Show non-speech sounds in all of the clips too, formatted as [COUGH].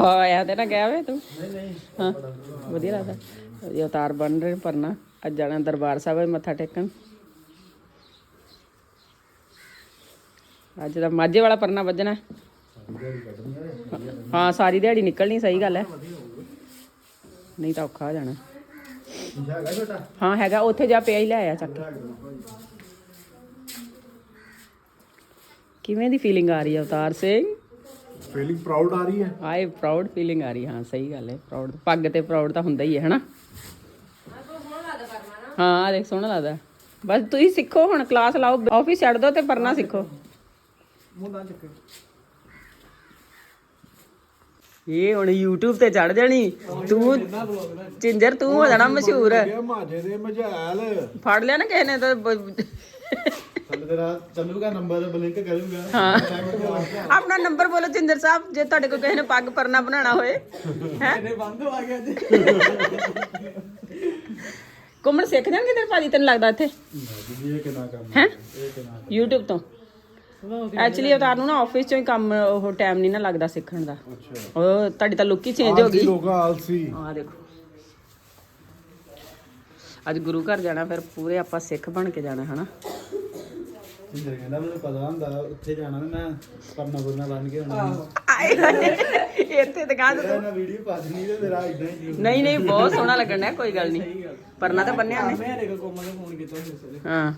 ਹਾਂ ਆ ਤੇ ਨਾ ਗਿਆ ਵੇ ਤੂੰ। ਨਹੀਂ ਨਹੀਂ। ਹਾਂ ਵਧੀਆ ਲੱਗਦਾ। ਇਹ ਅਵਤਾਰ ਬਣ ਰਹੇ ਨੇ ਪਰਨਾ। ਅੱਜ ਜਾਣਾ ਦਰਬਾਰ ਸਾਹਿਬ ਵਿੱਚ ਮੱਥਾ ਟੇਕਣ। ਅੱਜ ਦਾ ਮਾਝੇ ਵਾਲਾ ਪਰਨਾ ਵੱਜਣਾ। ਹੈ। ਸਾਰੀ ਦਿਹਾੜੀ ਨਿਕਲਣੀ ਸਹੀ ਗੱਲ ਹੈ। ਨਹੀਂ ਤਾਂ ਔਖਾ ਹੋ ਜਾਣਾ। ਹਾਂ ਹੈਗਾ ਉੱਥੇ ਜਾ ਪਿਆ ਹੀ ਲੈ ਆਇਆ ਚੱਕ। ਕਿਵੇਂ ਦੀ ਫੀਲਿੰਗ ਆ ਰਹੀ ਹੈ ਅਵਤਾਰ ਸਿੰਘ? ਫੀਲਿੰਗ ਪ੍ਰਾਊਡ ਆ ਰਹੀ ਹੈ? ਆਏ ਪ੍ਰਾਊਡ ਫੀਲਿੰਗ ਆ ਰਹੀ ਹਾਂ ਸਹੀ ਗੱਲ ਹੈ ਪ੍ਰਾਊਡ ਪੱਗ ਤੇ ਪ੍ਰਾਊਡ ਤਾਂ ਹੁੰਦਾ ਹੀ ਹੈ ਹਨਾ? ਹਾਂ ਦੇਖ ਸੋਹਣਾ ਲੱਗਦਾ। ਬਸ ਤੁਸੀਂ ਸਿੱਖੋ ਹੁਣ ਕਲਾਸ ਲਾਓ ਆਫਿਸ ਛੱਡ ਦੋ ਤੇ ਪਰਨਾ ਸਿੱਖੋ। ਚੱਕੇ ਇਹ ਹੁਣ YouTube ਤੇ ਚੜ ਜਾਣੀ। ਤੂੰ ਚਿੰਜਰ ਤੂੰ ਹੋ ਜਾਣਾ ਮਸ਼ਹੂਰ। ਇਹ ਮਾਜੇ ਦੇ ਮਜਾਲ ਫੜ ਲਿਆ ਨਾ ਕਿਸੇ ਨੇ ਤਾਂ ਚੱਲ ਤੇਰਾ ਚੱਲੂਗਾ ਨੰਬਰ ਬਲਿੰਕ ਕਰੂੰਗਾ। ਹਾਂ। ਆਪਣਾ ਨੰਬਰ ਬੋਲੋ ਚਿੰਦਰ ਸਾਹਿਬ ਜੇ ਤੁਹਾਡੇ ਕੋਲ ਕਿਸੇ ਨੇ ਪੱਗ ਪਰਨਾ ਬਣਾਉਣਾ ਹੋਏ ਹੈ? ਬੰਦ ਆ ਗਿਆ ਜੀ। ਘੁੰਮਣ ਸਿੱਖ ਜਾਣਗੇ ਤੇਰੇ ਭਾਜੀ ਤੈਨੂੰ ਲੱਗਦਾ ਇੱਥੇ? ਇਹ ਕਿਨਾ ਕੰਮ ਹੈ? ਇਹ ਕਿਨਾ YouTube ਤੋਂ। ਐਕਚੁਅਲੀ ਅਵਤਾਰ ਨੂੰ ਨਾ ਆਫਿਸ ਚੋਂ ਹੀ ਕੰਮ ਉਹ ਟਾਈਮ ਨਹੀਂ ਨਾ ਲੱਗਦਾ ਸਿੱਖਣ ਦਾ। ਅੱਛਾ। ਉਹ ਤੁਹਾਡੀ ਤਾਂ ਲੁੱਕ ਹੀ ਚੇਂਜ ਹੋ ਗਈ। ਲੋਕਾਂ ਆਲਸੀ। ਆ ਦੇਖੋ। ਅੱਜ ਗੁਰੂ ਘਰ ਜਾਣਾ ਫਿਰ ਪੂਰੇ ਆਪਾਂ ਸਿੱਖ ਬਣ ਕੇ ਜਾਣਾ ਹਨਾ? ਜਿੰਦਰ ਕਹਿੰਦਾ ਮੈਨੂੰ ਪਤਾ ਹੁੰਦਾ ਉੱਥੇ ਜਾਣਾ ਤੇ ਮੈਂ ਪਰਨਾ ਪੁਰਨਾ ਬੰਨ ਕੇ ਆਉਣਾ। ਆਏ ਹਾਏ, ਇੱਥੇ ਦੁਕਾਨ ਤੇ ਮੈਂ ਵੀਡੀਓ ਪਾ ਦਿੰਨੀ ਤੇ ਮੇਰਾ ਇਦਾਂ ਹੀ ਨਹੀਂ ਨਹੀਂ ਬਹੁਤ ਸੋਹਣਾ ਲੱਗਣ ਕੋਈ ਗੱਲ ਨਹੀਂ। ਪਰਨਾ ਤਾਂ ਬੰਨਿਆ ਨੇ ਮੈਂ ਰੇਗਾ ਕੋਮਲ ਨੂੰ ਫੋਨ ਕੀਤਾ ਸੀ ਉਸਲੇ ਹਾਂ।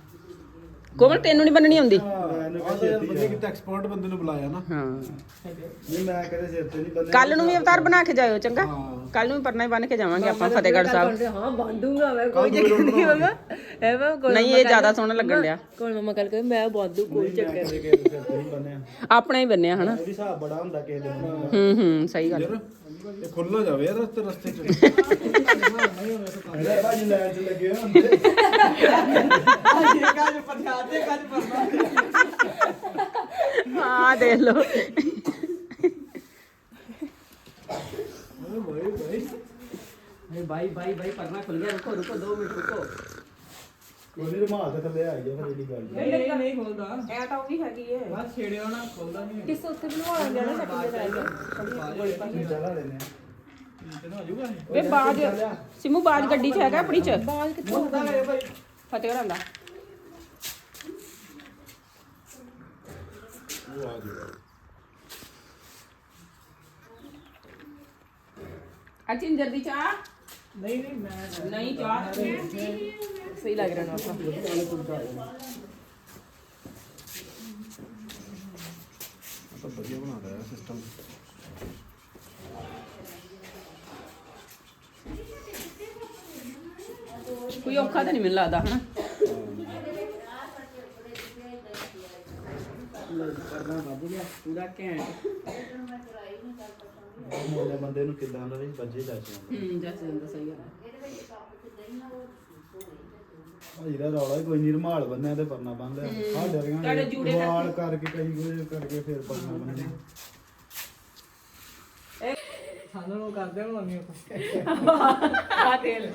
ਕੋਮਲ ਤੈਨੂੰ ਨਹੀਂ ਬੰਨਣੀ ਆਉਂਦੀ? ਬੰਦੇ ਕਿਤੇ ਐਕਸਪਰਟ ਬੰਦੇ ਨੂੰ ਬੁਲਾਇਆ ਨਾ। ਹਾਂ। ਨਹੀਂ ਮੈਂ ਕਦੇ ਸਿਰ ਤੇ ਨਹੀਂ ਬੰਨਿਆ। ਕੱਲ ਨੂੰ ਵੀ ਅਵਤਾਰ ਬਣਾ ਕੇ ਜਾਇਓ ਚੰਗਾ। ਕੱਲ ਨੂੰ ਵੀ ਪਰਨਾ ਹੀ ਬੰਨ ਕੇ ਜਾਵਾਂਗੇ ਆਪਾਂ ਫਤਿਹਗੜ੍ਹ ਸਾਹਿਬ। ਹਾਂ ਬਾਂਦੂਗਾ ਮੈਂ ਕੋਈ ਚੱਕਰ ਨਹੀਂ ਮਮਾ ਐ ਮੈਂ ਕੋਈ ਨਹੀਂ ਇਹ ਜ਼ਿਆਦਾ ਸੋਹਣਾ ਲੱਗਣ ਡਿਆ। ਕੋਈ ਮਮਾ ਕੱਲ ਕਹਿੰਦੇ ਮੈਂ ਬਾਂਦੂ ਕੋਈ ਚੱਕਰ ਕਦੇ ਕਿਸੇ ਦੇ ਸਿਰ ਤੇ ਨਹੀਂ ਬੰਨਿਆ। ਆਪਣਾ ਹੀ ਬੰਨਿਆ ਹਨਾ? ਉਹਦੀ ਹਿਸਾਬ ਬੜਾ ਹੁੰਦਾ ਕਿਸੇ ਦੇ। ਹੂੰ ਹੂੰ ਸਹੀ ਗੱਲ। ਇਹ ਖੁੱਲ ਨਾ ਜਾਵੇ ਯਾਰ ਰਸਤੇ ਰਸਤੇ ਚ। [LAUGHS] ਮੇਰੇ ਭਾਜੀ ਲੈਣ ਚ ਲੱਗੇ ਹੁੰਦੇ ਇਹ ਕਾਜ ਪ੍ਰਸ਼ਾਦ ਤੇ ਕਾਜ ਹਾਂ ਦੇਖ ਲਓ ਨਹੀਂ ਭਾਈ ਭਾਈ ਭਾਈ ਪਰਨਾ ਖੁੱਲ ਗਿਆ ਰੁਕੋ ਰੁਕੋ 2 ਮਿੰਟ ਰੁਕੋ ਉਹਦੀ ਰੁਮਾਲ ਤੇ ਥੱਲੇ ਆਈ ਆ ਫਿਰ ਇਹਦੀ ਗੱਲ ਨਹੀਂ ਨਹੀਂ ਨਹੀਂ ਖੋਲਦਾ ਐ ਤਾਂ ਉਹ ਵੀ ਹੈਗੀ ਏ ਬਸ ਛੇੜਿਓ ਨਾ ਖੋਲਦਾ ਨਹੀਂ ਕਿਸ ਉੱਤੇ ਬਣਵਾਉਣ ਜਾਣਾ ਸੈਟਿੰਗ ਦੇ ਚਲਾ ਲੈਨੇ ਵੇ ਬਾਜ ਸਿਮੂ ਬਾਜ ਗੱਡੀ 'ਚ ਹੈਗਾ ਆਪਣੀ 'ਚ? ਬਾਲ ਕਿੱਥੇ ਹੁੰਦਾ ਹੈ ਭਾਈ ਫਤਿਹ ਹੋਰਾਂ ਦਾ ਉਹ ਆ ਗਿਆ। ਆ ਚਿੰਜਰ ਦੀ ਚਾਹ? ਨਹੀਂ ਨਹੀਂ ਮੈਂ ਨਹੀਂ ਚਾਹ ਸਹੀ ਲੱਗ ਰਿਹਾ ਨਾ ਆਪਾਂ। ਤਾਂ ਵਧੀਆ ਬਣਾ ਰਿਹਾ ਸਿਸਟਮ ਕੋਈ ਔਖਾ ਤਾਂ ਨਹੀਂ ਮੈਨੂੰ ਲੱਗਦਾ ਹਨਾ? ਕਰਨਾ ਬਾਬੂ ਲਿਆ ਪੂਰਾ ਘੈਂਟ ਮੋਲੇ ਬੰਦੇ ਨੂੰ ਕਿਦਾਂ ਦਾ ਵੀ ਬੱਜੇ ਜਾ ਹੂੰ ਜੱਸ ਜਾਂਦਾ ਸਹੀ ਗੱਲ ਹੈ। ਭਾਜੀ ਦਾ ਰੌਲਾ ਹੀ। ਕੋਈ ਨਹੀਂ ਰੁਮਾਲ ਬੰਨਿਆ ਤੇ ਪਰਨਾ ਬੰਨ ਲਿਆ ਆ ਤੁਹਾਡੇ ਡਰੀਆਂ ਜੂੜੇ ਵਾਲ ਕਰਕੇ। ਕਈ ਕੁਝ ਕਰਕੇ ਫਿਰ ਪਰਨਾ ਬੰਨਿਆ ਸਾਨੂੰ ਨੂੰ ਕਰਦੇ ਹਾਂ ਮੰਮੀ ਆ ਤੇਲ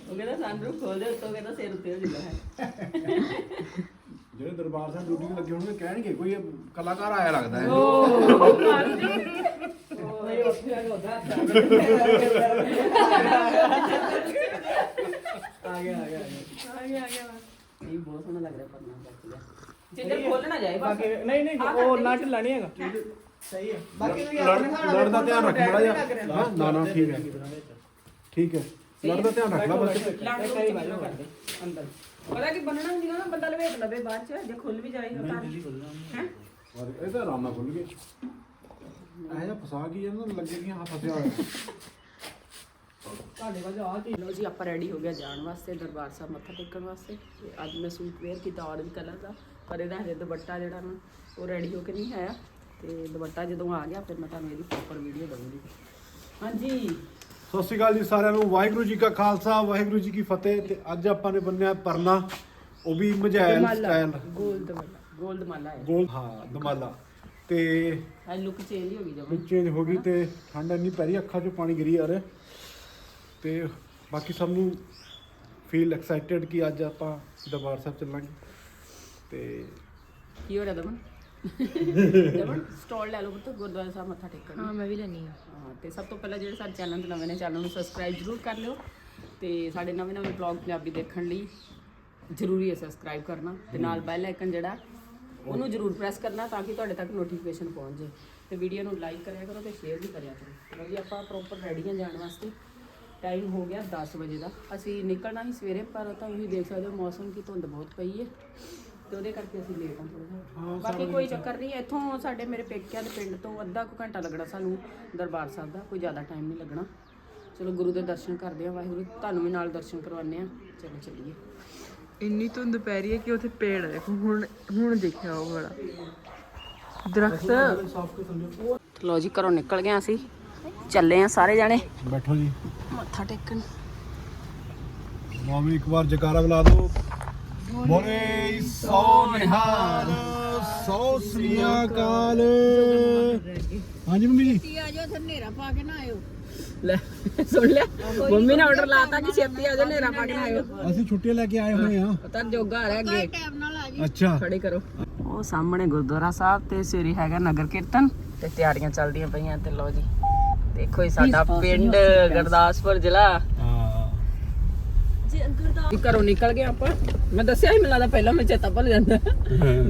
ਉਹ ਕਹਿੰਦਾ ਸੰਦਰੂਪ ਖੋਲ ਦੇ ਉੱਤੋਂ ਕਹਿੰਦਾ ਸਿਰ ਉੱਤੇ ਹੈ ਜਿਹੜੇ ਦਰਬਾਰ ਸਾਹਿਬ ਡਿਊਟੀ ਤੇ ਲੱਗੇ ਹੋਣਗੇ ਕਹਿਣਗੇ ਕੋਈ ਕਲਾਕਾਰ ਆਇਆ ਲੱਗਦਾ ਹੈ। ਆ ਗਿਆ ਉਹਦਾ ਆ ਗਿਆ ਆ ਗਿਆ ਆ ਗਿਆ ਆ ਗਿਆ ਇਹ ਬਹੁਤ ਸੋਹਣਾ ਲੱਗ ਰਿਹਾ ਪਰਨਾ ਬਾਕੀ ਦਾ ਜਿੱਦਾਂ ਖੋਲ ਨਾ ਜਾਏ ਬਾਕੀ ਨਹੀਂ ਨਹੀਂ ਉਹ ਨਾ ਢਿੱਲਾ ਨਹੀਂ ਹੈਗਾ। ਸਹੀ ਹੈ ਬਾਕੀ ਤੁਸੀਂ ਲੜ ਦਾ ਧਿਆਨ ਰੱਖ ਬੜਾ ਜਿਹਾ। ਹਾਂ ਨਾ ਨਾ ਠੀਕ ਹੈ। ਠੀਕ ਹੈ। ਲੜ ਦਾ ਧਿਆਨ ਰੱਖ ਲੈ ਬਸ ਲੜ ਕਈ ਵਾਰ ਕਰਦੇ ਅੰਦਰ। ਪਤਾ ਕਿ ਬੰਨਣਾ ਹੁੰਦੀ ਨਾ ਬੰਦਾ ਲਵੇਟ ਲਵੇ ਬਾਅਦ ਚ ਜੇ ਖੁੱਲ ਵੀ ਜਾਏਗਾ ਤਾਂ। ਹੈ? ਇਹ ਤਾਂ ਆਰਾਮ ਨਾਲ ਖੁੱਲ ਗਏ। ਇਹ ਜਿਹਾ ਫਸਾ ਗਈ ਇਹਨਾਂ ਨੂੰ ਲੱਗੇਗੀਆਂ ਹੱਥ ਫਸਿਆ ਹੋਇਆ। ਤੁਹਾਡੇ ਕੋਲ ਆ ਕੀ ਲੋ ਜੀ ਆਪਾਂ ਰੈਡੀ ਹੋ ਗਿਆ ਜਾਣ ਵਾਸਤੇ ਦਰਬਾਰ ਸਾਹਿਬ ਮੱਥਾ ਟੇਕਣ ਵਾਸਤੇ। ਤੇ ਅੱਜ ਮੈਂ ਸੂਟ ਵੇਅਰ ਕੀਤਾ ਔਰੇਂਜ ਕਲਰ ਦਾ ਪਰ ਇਹਦਾ ਹਜੇ ਦੁਪੱਟਾ ਜਿਹੜਾ ਨਾ ਉਹ ਰੈਡੀ ਹੋ ਕੇ ਨਹੀਂ ਆਇਆ। ਤੇ ਦੁਪੱਟਾ ਜਦੋਂ ਆ ਗਿਆ ਫਿਰ ਮੈਂ ਤੁਹਾਨੂੰ ਇਹਦੀ ਪ੍ਰੋਪਰ ਵੀਡੀਓ ਦਊਂਗੀ। ਹਾਂਜੀ। ਸਤਿ ਸ਼੍ਰੀ ਅਕਾਲ ਜੀ ਸਾਰਿਆਂ ਨੂੰ। ਵਾਹਿਗੁਰੂ ਜੀ ਕਾ ਖਾਲਸਾ ਵਾਹਿਗੁਰੂ ਜੀ ਕੀ ਫਤਿਹ। ਤੇ ਅੱਜ ਆਪਾਂ ਨੇ ਬੰਨਿਆ ਪਰਨਾ। ਉਹ ਵੀ ਮਝੈਲ ਸਟਾਈਲ ਗੋਲਡ ਵਾਲਾ ਗੋਲਡ ਮਾਲਾ ਹੈ। ਗੋਲ ਹਾਂ ਦਮਾਲਾ। ਤੇ ਅੱਜ ਲੁੱਕ ਚੇਂਜ ਹੀ ਹੋ ਗਈ ਜਮਾ। ਚੇਂਜ ਹੋ ਗਈ ਤੇ ਠੰਡ ਇੰਨੀ ਪੈ ਰਹੀ ਅੱਖਾਂ 'ਚੋਂ ਪਾਣੀ ਗਿਰੀ ਆ ਰਿਹਾ ਤੇ ਬਾਕੀ ਸਭ ਨੂੰ ਫੀਲ ਐਕਸਾਈਟਿਡ ਕਿ ਅੱਜ ਆਪਾਂ ਦਰਬਾਰ ਸਾਹਿਬ ਚੱਲਾਂਗੇ। ਤੇ ਕੀ ਹੋ ਰਿਹਾ ਦਮਨ? ਜਮਨ ਸਟਾਲ ਲੈ ਲਓ ਪੁੱਤ ਗੁਰਦੁਆਰਾ ਸਾਹਿਬ ਮੱਥਾ ਟੇਕਣ। ਹਾਂ ਮੈਂ ਵੀ ਲੈਣੀ ਆ ਹਾਂ ਤੇ ਸਭ ਤੋਂ ਪਹਿਲਾਂ ਜਿਹੜੇ ਸਾਡੇ ਚੈਨਲ ਤੇ ਨਵੇਂ ਨੇ ਚੈਨਲ ਨੂੰ ਸਬਸਕ੍ਰਾਈਬ ਜ਼ਰੂਰ ਕਰ ਲਿਓ ਤੇ ਸਾਡੇ ਨਵੇਂ ਨਵੇਂ ਵਲੌਗ ਪੰਜਾਬੀ ਦੇਖਣ ਲਈ ਜ਼ਰੂਰੀ ਹੈ ਸਬਸਕ੍ਰਾਈਬ ਕਰਨਾ ਤੇ ਨਾਲ ਬੈਲ ਆਈਕਨ ਜਿਹੜਾ ਉਹਨੂੰ ਜ਼ਰੂਰ ਪ੍ਰੈਸ ਕਰਨਾ ਤਾਂ ਕਿ ਤੁਹਾਡੇ ਤੱਕ ਨੋਟੀਫਿਕੇਸ਼ਨ ਪਹੁੰਚ ਜਾਏ। ਤੇ ਵੀਡੀਓ ਨੂੰ ਲਾਈਕ ਕਰਿਆ ਕਰੋ ਤੇ ਸ਼ੇਅਰ ਵੀ ਕਰਿਆ ਕਰੋ। ਚਲੋ ਜੀ ਆਪਾਂ ਪ੍ਰੋਪਰ ਰੈਡੀ ਹਾਂ ਜਾਣ ਵਾਸਤੇ। ਟਾਈਮ ਹੋ ਗਿਆ 10 ਵਜੇ ਦਾ। ਅਸੀਂ ਨਿਕਲਣਾ ਸੀ ਸਵੇਰੇ ਪਰ ਤਾਂ ਤੁਸੀਂ ਦੇਖ ਸਕਦੇ ਹੋ ਮੌਸਮ ਕੀ ਧੁੰਦ ਬਹੁਤ ਪਈ ਹੈ। ਤੇ ਉਹਦੇ ਕਰਕੇ ਅਸੀਂ ਲੇਟ ਹਾਂ ਥੋੜਾ ਜਿਹਾ। ਬਾਕੀ ਕੋਈ ਚੱਕਰ ਨਹੀਂ ਇੱਥੋਂ ਸਾਡੇ ਮੇਰੇ ਪੇਕਿਆਂ ਦੇ ਪਿੰਡ ਤੋਂ ਅੱਧਾ ਕੁ ਘੰਟਾ ਲੱਗਣਾ ਸਾਨੂੰ ਦਰਬਾਰ ਸਾਹਿਬ ਦਾ ਕੋਈ ਜ਼ਿਆਦਾ ਟਾਈਮ ਨਹੀਂ ਲੱਗਣਾ। ਚਲੋ ਗੁਰੂ ਦੇ ਦਰਸ਼ਨ ਕਰਦੇ ਆ ਵਾਹਿਗੁਰੂ ਤੁਹਾਨੂੰ ਵੀ ਨਾਲ ਦਰਸ਼ਨ ਕਰਵਾਉਂਦੇ ਆ ਚਲੋ ਚੱਲੀਏ। ਇੰਨੀ ਧੁੰਦ ਪੈ ਰਹੀ ਹੈ ਕਿ ਉੱਥੇ ਪੇੜ ਦੇਖੋ ਹੁਣ ਹੁਣ ਦੇਖਿਆ ਉਹ ਵਾਲਾ। ਦਰਖਤ। ਲੋ ਜੀ ਘਰੋਂ ਨਿਕਲ ਗਏ ਅਸੀਂ। ਚੱਲੇ ਆ ਸਾਰੇ ਜਾਣੇ। ਬੈਠੋ ਜੀ। ਮੱਥਾ ਟੇਕਣ। ਵੀ ਇੱਕ ਵਾਰ ਜਕਾਰਾ ਬੁਲਾ ਦਿਓ। ਬੋਲੇ ਸੋ ਨਿਹਾਲ ਸੋ ਸ੍ਰੀ ਅਕਾਲ ਹਾਂਜੀ ਮੰਮੀ ਜੀ। ਲੈ ਸੁਣ ਲਿਆ। ਮੰਮੀ ਨੇ ਆਰਡਰ ਲਾਤਾ ਕਿ ਛੇਤੀ ਆ ਜਾ ਨੇਰਾ ਪਾ ਕੇ ਨਾ ਆਇਓ। ਅਸੀਂ ਛੁੱਟੀਆਂ ਲੈ ਕੇ ਆਏ ਹੋਏ ਆ ਪਤਾ ਜੋਗਾ ਆ ਰਿਹਾ ਅੱਗੇ ਅੱਛਾ। ਖੜੇ ਕਰੋ। ਉਹ ਸਾਹਮਣੇ ਗੁਰਦੁਆਰਾ ਸਾਹਿਬ ਤੇ ਸਵੇਰੇ ਹੈਗਾ ਨਗਰ ਕੀਰਤਨ ਤੇ ਤਿਆਰੀਆਂ ਚੱਲਦੀਆਂ ਪਈਆਂ ਤੇ ਲੋ ਜੀ। ਦੇਖੋ ਇਹ ਸਾਡਾ ਪਿੰਡ ਗੁਰਦਾਸਪੁਰ ਜ਼ਿਲ੍ਹਾ। ਹਾਂ। ਜੀ ਘਰੋਂ ਨਿਕਲ ਗਏ ਆਪਾਂ। ਮੈਂ ਦੱਸਿਆ ਹੀ ਮੈਨੂੰ ਲੱਗਦਾ ਪਹਿਲਾਂ ਮੈਂ ਚੇਤਾ ਭੁੱਲ ਜਾਂਦਾ।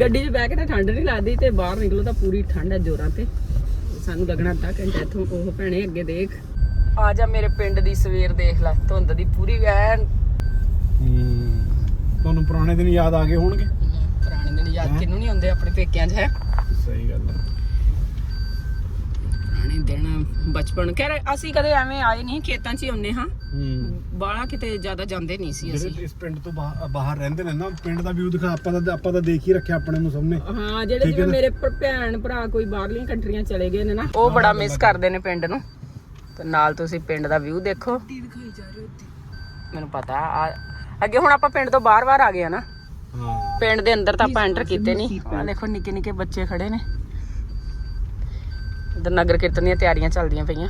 ਗੱਡੀ 'ਚ ਬਹਿ ਕੇ ਤਾਂ ਠੰਡ ਨਹੀਂ ਲੱਗਦੀ ਤੇ ਬਾਹਰ ਨਿਕਲੋ ਤਾਂ ਪੂਰੀ ਠੰਡ ਹੈ ਜੋਰਾਂ ਤੇ। ਸਾਨੂੰ ਲੱਗਣਾ ਅੱਧਾ ਘੰਟਾ ਇੱਥੋਂ ਉਹ ਭੈਣੇ ਅੱਗੇ ਦੇਖ। ਆ ਜਾ ਮੇਰੇ ਪਿੰਡ ਦੀ ਸਵੇਰ ਦੇਖ ਲੈ ਧੁੰਦ ਦੀ ਪੂਰੀ ਐਨ। ਤੁਹਾਨੂੰ ਪੁਰਾਣੇ ਦਿਨ ਯਾਦ ਆ ਗਏ ਹੋਣਗੇ? ਪੁਰਾਣੇ ਦਿਨ ਯਾਦ ਕਿਨੂੰ ਨਹੀਂ ਆਉਂਦੇ ਆਪਣੇ ਪੇਕਿਆਂ 'ਚ ਹੈ? ਸਹੀ ਗੱਲ ਹੈ ਦਿਨ ਬਚਪਨ। ਕਹਿ ਅਸੀਂ ਕਦੇ ਐਵੇਂ ਆਏ ਨਹੀਂ ਖੇਤਾਂ 'ਚ ਹੀ ਆਉਂਦੇ ਹਾਂ। ਹੂੰ। ਬਾਹਲਾ ਕਿਤੇ ਜ਼ਿਆਦਾ ਜਾਂਦੇ ਨਹੀਂ ਸੀ ਅਸੀਂ। ਜਿਹੜੇ ਇਸ ਪਿੰਡ ਤੋਂ ਬਾਹ- ਬਾਹਰ ਰਹਿੰਦੇ ਨੇ ਨਾ ਪਿੰਡ ਦਾ ਵਿਊ ਦਿਖਾ ਆਪਾਂ ਤਾਂ ਆਪਾਂ ਤਾਂ ਦੇਖ ਹੀ ਰੱਖਿਆ ਆਪਣੇ ਨੂੰ ਸਾਹਮਣੇ। ਹਾਂ ਜਿਹੜੇ ਜਿਵੇਂ ਮੇਰੇ ਭ- ਭੈਣ ਭਰਾ ਕੋਈ ਬਾਹਰਲੀਆਂ ਕੰਟਰੀਆਂ ਚਲੇ ਗਏ ਨੇ ਨਾ ਉਹ ਬੜਾ ਮਿਸ ਕਰਦੇ ਨੇ ਪਿੰਡ ਨੂੰ। ਤੇ ਨਾਲ ਤੁਸੀਂ ਪਿੰਡ ਦਾ ਵਿਊ ਦੇਖੋ। ਮੈਨੂੰ ਪਤਾ ਆ ਅੱਗੇ ਹੁਣ ਆਪਾਂ ਪਿੰਡ ਤੋਂ ਬਾਹਰ-ਬਾਹਰ ਆ ਗਏ ਆ ਨਾ। ਹਾਂ। ਪਿੰਡ ਦੇ ਅੰਦਰ ਤਾਂ ਆਪਾਂ ਐਂਟਰ ਕੀਤੇ ਨਹੀਂ। ਆ ਦੇਖੋ ਨਿੱਕੇ ਨਿੱਕੇ ਬੱਚੇ ਖੜੇ ਨੇ। ਉਧਰ ਨਗਰ ਕੀਰਤਨ ਦੀਆਂ ਤਿਆਰੀਆਂ ਚੱਲਦੀਆਂ ਪਈਆਂ।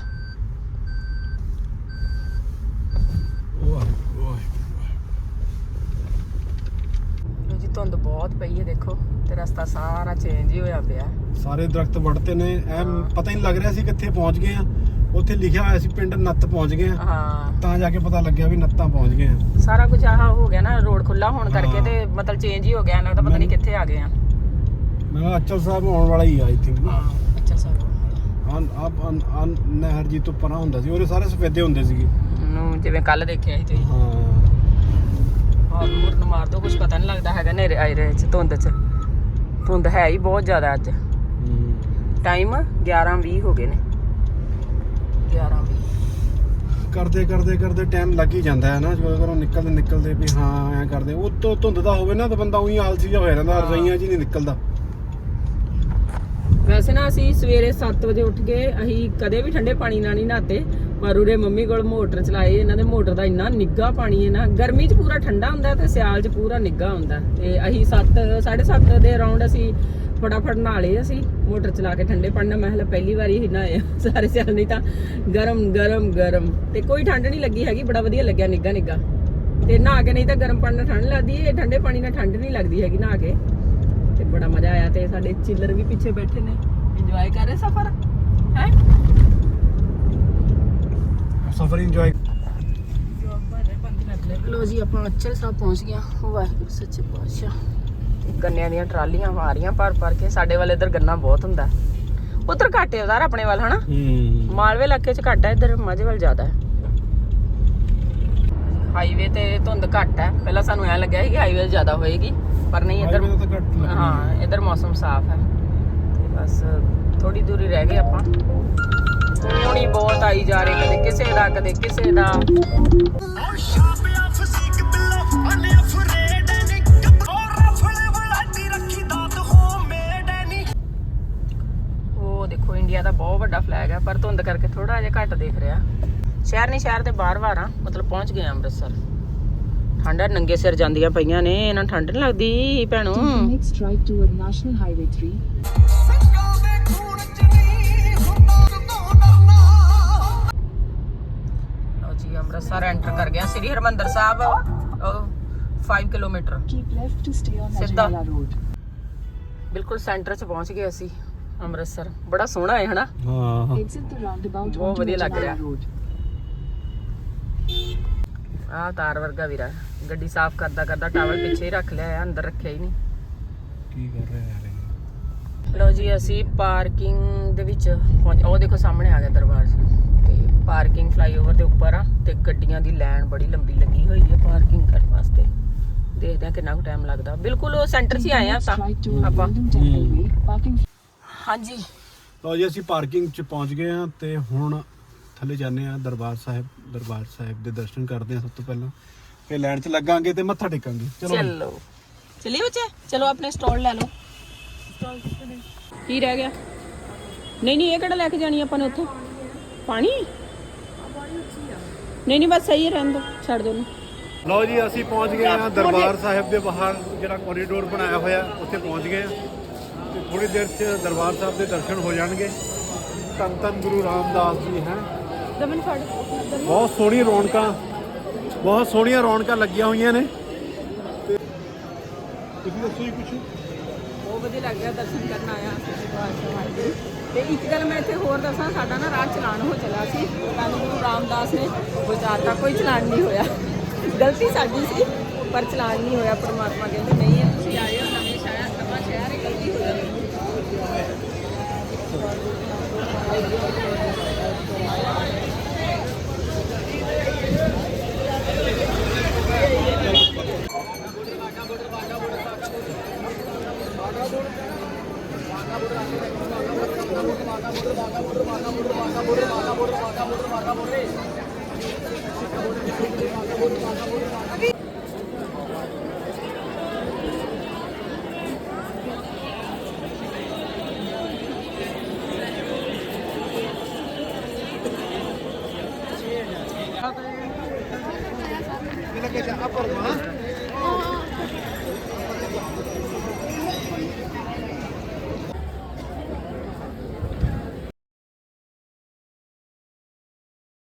ਜੀ ਧੁੰਦ ਬਹੁਤ ਪਈ ਹੈ ਦੇਖੋ ਤੇ ਰਸਤਾ ਸਾਰਾ ਚੇਂਜ ਹੀ ਹੋਇਆ ਪਿਆ। ਸਾਰੇ ਦਰਖਤ ਵੜਤੇ ਨੇ। ਐ ਪਤਾ ਹੀ ਨਹੀਂ ਲੱਗ ਰਿਹਾ ਸੀ ਕਿੱਥੇ ਪਹੁੰਚ ਗਏ ਆ। ਉੱਥੇ ਲਿਖਿਆ ਹੋਇਆ ਸੀ ਪਿੰਡ ਨੱਤ ਪਹੁੰਚ ਗਏ ਆ। ਹਾਂ। ਤਾਂ ਜਾ ਕੇ ਪਤਾ ਲੱਗਿਆ ਵੀ ਨੱਤਾਂ ਪਹੁੰਚ ਗਏ ਆ ਸਾਰਾ ਕੁਝ ਆਹ ਹੋ ਗਿਆ ਨਾ ਰੋਡ ਖੁੱਲਾ ਹੋਣ ਕਰਕੇ। ਤੇ ਮਤਲਬ ਚੇਂਜ ਹੀ ਹੋ ਗਿਆ ਲੱਗਦਾ ਪਤਾ ਨਹੀਂ ਕਿੱਥੇ ਆ ਗਏ ਆ। ਮੈਂ ਕਿਹਾ ਅਚਲ ਸਾਹਿਬ ਆਉਣ ਵਾਲਾ ਹੀ ਆ ਆਈ ਥਿੰਕ ਅਨ ਨਹਿਰ ਜੀ ਤੋਂ ਪਰਾਂ ਹੁੰਦਾ ਸੀ ਉਹਦੇ ਸਾਰੇ ਸਫੇਦੇ ਹੁੰਦੇ ਸੀਗੇ। ਨੂੰ ਜਿਵੇਂ ਕੱਲ ਦੇਖਿਆ ਸੀ ਤੁਸੀਂ। ਹਾਂ। ਹੋਰ ਮੁਰਨ ਮਾਰ ਦੋ ਕੁਝ ਪਤਾ ਨਹੀਂ ਲੱਗਦਾ ਹੈਗਾ ਨੇਰੇ ਆਈ ਰਹੇ ਚ ਧੁੰਦ ਚ। ਧੁੰਦ ਹੈ ਹੀ ਬਹੁਤ ਜ਼ਿਆਦਾ ਅੱਜ। ਹੂੰ। ਟਾਈਮ 11:20 ਹੋ ਗਏ ਨੇ। 11:20 ਕਰਦੇ ਕਰਦੇ ਕਰਦੇ ਟਾਈਮ ਲੱਗ ਹੀ ਜਾਂਦਾ ਹੈ ਨਾ ਜਦੋਂ ਘਰੋਂ ਨਿਕਲਦੇ ਨਿਕਲਦੇ ਵੀ ਹਾਂ ਐ ਕਰਦੇ। ਉਹ ਤੋਂ ਧੁੰਦ ਦਾ ਹੋਵੇ ਨਾ ਤਾਂ ਬੰਦਾ ਉਹੀ ਆਲਸੀ ਜਿਹਾ ਹੋਇਆ ਰਹਿੰਦਾ ਰਜ਼ਾਈਆਂ 'ਚ ਹੀ ਨਹੀਂ ਨਿਕਲਦਾ। ਵੈਸੇ ਨਾ ਅਸੀਂ ਸਵੇਰੇ 7 ਵਜੇ ਉੱਠ ਕੇ ਅਸੀਂ ਕਦੇ ਵੀ ਠੰਡੇ ਪਾਣੀ ਨਾਲ ਨਹੀਂ ਨਹਾਤੇ, ਪਰ ਉਰੇ ਮੰਮੀ ਕੋਲ ਮੋਟਰ ਚਲਾਏ ਇਹਨਾਂ ਦੇ ਮੋਟਰ ਦਾ ਇੰਨਾ ਨਿੱਗਾ ਪਾਣੀ ਹੈ ਨਾ, ਗਰਮੀ 'ਚ ਪੂਰਾ ਠੰਡਾ ਹੁੰਦਾ ਤੇ ਸਿਆਲ 'ਚ ਪੂਰਾ ਨਿੱਗਾ ਹੁੰਦਾ ਤੇ ਅਸੀਂ 7 7:30 ਦੇ ਅਰਾਊਂਡ ਅਸੀਂ ਫਟਾਫਟ ਨਹਾ ਲਏ ਅਸੀਂ, ਮੋਟਰ ਚਲਾ ਕੇ ਠੰਡੇ ਪਾਣੀ ਨਾਲ, ਮੈਂ ਹਲੇ ਪਹਿਲੀ ਵਾਰੀ ਹੀ ਨਹਾਏ ਆ। ਸਾਰੇ ਸਿਆਲ ਨਹੀਂ ਤਾਂ ਗਰਮ ਗਰਮ ਗਰਮ ਤੇ ਕੋਈ ਠੰਡ ਨਹੀਂ ਲੱਗੀ ਹੈਗੀ, ਬੜਾ ਵਧੀਆ ਲੱਗਿਆ ਨਿੱਗਾ ਨਿੱਗਾ ਤੇ ਨਹਾ ਕੇ ਨਹੀਂ ਤਾਂ ਗਰਮ ਪਾਣੀ ਨਾਲ ਠੰਡ ਲੱਗਦੀ ਹੈ ਠੰਡੇ ਪਾਣੀ ਨਾਲ ਠੰਡ ਨਹੀਂ ਲੱਗਦੀ ਹੈਗੀ ਨਹਾ ਕੇ ਬੜਾ ਮਜ਼ਾ ਆਇਆ ਤੇ ਸਾਡੇ ਚਿੱਲਰ ਵੀ ਪਿੱਛੇ ਬੈਠੇ ਨੇ। ਇੰਜੋਏ ਕਰ ਰਹੇ ਸਫ਼ਰ? ਹੈ? ਸਫ਼ਰ ਇੰਜੋਏ ਲੋ ਜੀ ਆਪਾਂ ਅਚਲ ਸਾਹਿਬ ਪਹੁੰਚ ਗਿਆ ਵਾਹਿਗੁਰੂ ਸੱਚੇ ਪਾਤਸ਼ਾਹ। ਗੰਨਿਆਂ ਦੀਆਂ ਟਰਾਲੀਆਂ ਆ ਰਹੀਆਂ ਭਰ ਭਰ ਕੇ ਸਾਡੇ ਵੱਲ ਇੱਧਰ ਗੰਨਾ ਬਹੁਤ ਹੁੰਦਾ। ਉਧਰ ਘੱਟ ਉਧਰ ਆਪਣੇ ਵੱਲ ਹਨਾ? ਮਾਲਵੇ ਇਲਾਕੇ 'ਚ ਘੱਟ ਇੱਧਰ ਮਾਝੇ ਵੱਲ ਜ਼ਿਆਦਾ ਹੈ। ਹਾਈਵੇ ਤੇ ਧੁੰਦ ਘੱਟ ਹੈ। ਪਹਿਲਾਂ ਸਾਨੂੰ ਐ ਲੱਗਿਆ ਸੀ ਕਿ ਹਾਈਵੇ ਜ਼ਿਆਦਾ ਹੋਏਗੀ। ਪਰ ਨਹੀਂ ਇੱਧਰ ਤਾਂ ਘੱਟ ਲੱਗਦੀ ਹਾਂ ਇੱਧਰ ਮੌਸਮ ਸਾਫ਼ ਹੈ। ਤੇ ਬਸ ਥੋੜੀ ਦੂਰੀ ਰਹਿ ਗਈ ਆਪਾਂ। ਹੁਣੀ ਬਹੁਤ ਆਈ ਜਾ ਰਹੀ ਕਦੇ ਕਿਸੇ ਦਾ ਕਦੇ ਕਿਸੇ ਦਾ। ਉਹ ਦੇਖੋ ਇੰਡੀਆ ਦਾ ਬਹੁਤ ਵੱਡਾ ਫਲੈਗ ਹੈ ਪਰ ਧੁੰਦ ਕਰਕੇ ਥੋੜਾ ਜਿਹਾ ਘੱਟ ਦਿਖ ਰਿਹਾ। ਸ਼ਹਿਰ ਨਹੀਂ ਸ਼ਹਿਰ ਦੇ ਬਾਹਰ-ਬਾਹਰ ਆ ਮਤਲਬ ਪਹੁੰਚ ਗਏ ਆ ਅੰਮ੍ਰਿਤਸਰ। ਠੰਡਾ ਨੰਗੇ ਸਿਰ ਜਾਂਦੀਆਂ ਪਈਆਂ ਨੇ ਇਹਨਾਂ ਠੰਡ ਨਹੀਂ ਲੱਗਦੀ ਭੈਣੋ। Next right toward National Highway 3. ਲਓ ਜੀ ਅੰਮ੍ਰਿਤਸਰ ਐਂਟਰ ਕਰ ਗਿਆ ਸ੍ਰੀ ਹਰਮੰਦਰ ਸਾਹਿਬ 5 ਕਿਲੋਮੀਟਰ। Road. ਬਿਲਕੁਲ ਸੈਂਟਰ 'ਚ ਪਹੁੰਚ ਗਏ ਅਸੀਂ ਅੰਮ੍ਰਿਤਸਰ। ਬੜਾ ਸੋਹਣਾ ਹੈ ਹਨਾ? ਹਾਂ। Roundabout ਬਹੁਤ ਵਧੀਆ ਲੱਗ ਰਿਹਾ। ਆਹ ਤਾਰ ਵਰਗਾ ਵੀਰਾ। ਗੱਡੀ ਸਾਫ਼ ਕਰਦਾ ਕਰਦਾ ਟਾਵਲ ਪਿੱਛੇ ਹੀ ਰੱਖ ਲਿਆ ਆ ਅੰਦਰ ਰੱਖਿਆ ਹੀ ਨਹੀਂ। ਕੀ ਕਰ ਰਿਹਾ ਯਾਰ? ਲਓ ਜੀ ਅਸੀਂ ਪਾਰਕਿੰਗ ਦੇ ਵਿੱਚ ਪਹੁੰਚ ਉਹ ਦੇਖੋ ਸਾਹਮਣੇ ਆ ਗਿਆ ਦਰਬਾਰ ਸਾਹਿਬ। ਤੇ ਪਾਰਕਿੰਗ ਫਲਾਈਓਵਰ ਦੇ ਉੱਪਰ ਆ ਤੇ ਗੱਡੀਆਂ ਦੀ ਲਾਈਨ ਬੜੀ ਲੰਬੀ ਲੱਗੀ ਹੋਈ ਹੈ ਪਾਰਕਿੰਗ ਕਰਨ ਵਾਸਤੇ। ਦੇਖਦੇ ਆ ਕਿੰਨਾ ਕੁ ਟਾਈਮ ਲੱਗਦਾ। ਬਿਲਕੁਲ ਉਹ ਸੈਂਟਰ 'ਚ ਹੀ ਆਏ ਆ ਆਪਾਂ। ਹਾਂਜੀ। ਲਓ ਜੀ ਅਸੀਂ ਪਾਰਕਿੰਗ 'ਚ ਪਹੁੰਚ ਗਏ ਆ ਤੇ ਹੁਣ ਥੱਲੇ ਜਾਂਦੇ ਆ ਦਰਬਾਰ ਸਾਹਿਬ ਦਰਬਾਰ ਸਾਹਿਬ ਦੇ ਦਰਸ਼ਨ ਕਰਦੇ ਆ ਸਭ ਤੋਂ ਪਹਿਲਾਂ। ਫਿਰ ਲਾਈਨ 'ਚ ਲੱਗਾਂਗੇ ਤੇ ਮੱਥਾ ਟੇਕਾਂਗੇ। ਚਲੋ ਚਲੋ। ਚਲਿਏ ਬੱਚੇ ਚਲੋ ਆਪਣੇ ਸਟਾਲ ਲੈ ਲਓ। ਕੀ ਰਹਿ ਗਿਆ? ਨਹੀਂ ਨਹੀਂ ਇਹ ਕਿਹੜਾ ਲੈ ਕੇ ਜਾਣੀ ਆਪਾਂ ਨੇ ਉੱਥੋਂ? ਪਾਣੀ? ਨਹੀਂ ਨਹੀਂ ਬਸ ਸਹੀ ਰਹਿਣ ਦੋ ਛੱਡ ਦੋ ਨੂੰ ਲਓ ਜੀ ਅਸੀਂ ਪਹੁੰਚ ਗਏ ਆ ਦਰਬਾਰ ਸਾਹਿਬ ਦੇ ਬਾਹਰ ਜਿਹੜਾ ਕੋਰੀਡੋਰ ਬਣਾਇਆ ਹੋਇਆ ਉੱਥੇ ਪਹੁੰਚ ਗਏ ਆ ਤੇ ਥੋੜੀ ਦੇਰ 'ਚ ਦਰਬਾਰ ਸਾਹਿਬ ਦੇ ਦਰਸ਼ਨ ਹੋ ਜਾਣਗੇ। ਧੰਨ ਧੰਨ ਗੁਰੂ ਰਾਮਦਾਸ ਜੀ ਹੈ। ਦਮਨ ਫੜ। ਬਹੁਤ ਸੋਹਣੀ ਰੌਣਕਾਂ ਬਹੁਤ ਸੋਹਣੀਆਂ ਰੌਣਕਾਂ ਲੱਗੀਆਂ ਹੋਈਆਂ ਨੇ। ਤੁਸੀਂ ਦੱਸੋ ਜੀ ਕੁਝ ਬਹੁਤ ਵਧੀਆ ਲੱਗ ਰਿਹਾ ਦਰਸ਼ਨ ਕਰਨ ਆਇਆ ਅਸੀਂ ਦਰਬਾਰ ਸਾਹਿਬ ਆਏ ਸੀ। ਤੇ ਇੱਕ ਗੱਲ ਮੈਂ ਇੱਥੇ ਹੋਰ ਦੱਸਾਂ ਸਾਡਾ ਨਾ ਰਾਹ ਚਲਾਨ ਹੋ ਚਲਾ ਸੀ। ਸਾਨੂੰ ਗੁਰੂ ਰਾਮਦਾਸ ਨੇ ਬਚਾਤਾ ਕੋਈ ਚਲਾਨ ਨਹੀਂ ਹੋਇਆ। ਗਲਤੀ ਸਾਡੀ ਸੀ ਪਰ ਚਲਾਨ ਨਹੀਂ ਹੋਇਆ ਪਰਮਾਤਮਾ ਕਹਿੰਦੇ ਨਹੀਂ ਹੈ ਤੁਸੀਂ ਆਏ ਹੋ ਨਵੇਂ ਸ਼ਹਿਰ ਨਵਾਂ ਸ਼ਹਿਰ ਹੈ ਗਲਤੀ ਹੋ ਜਾਂਦੀ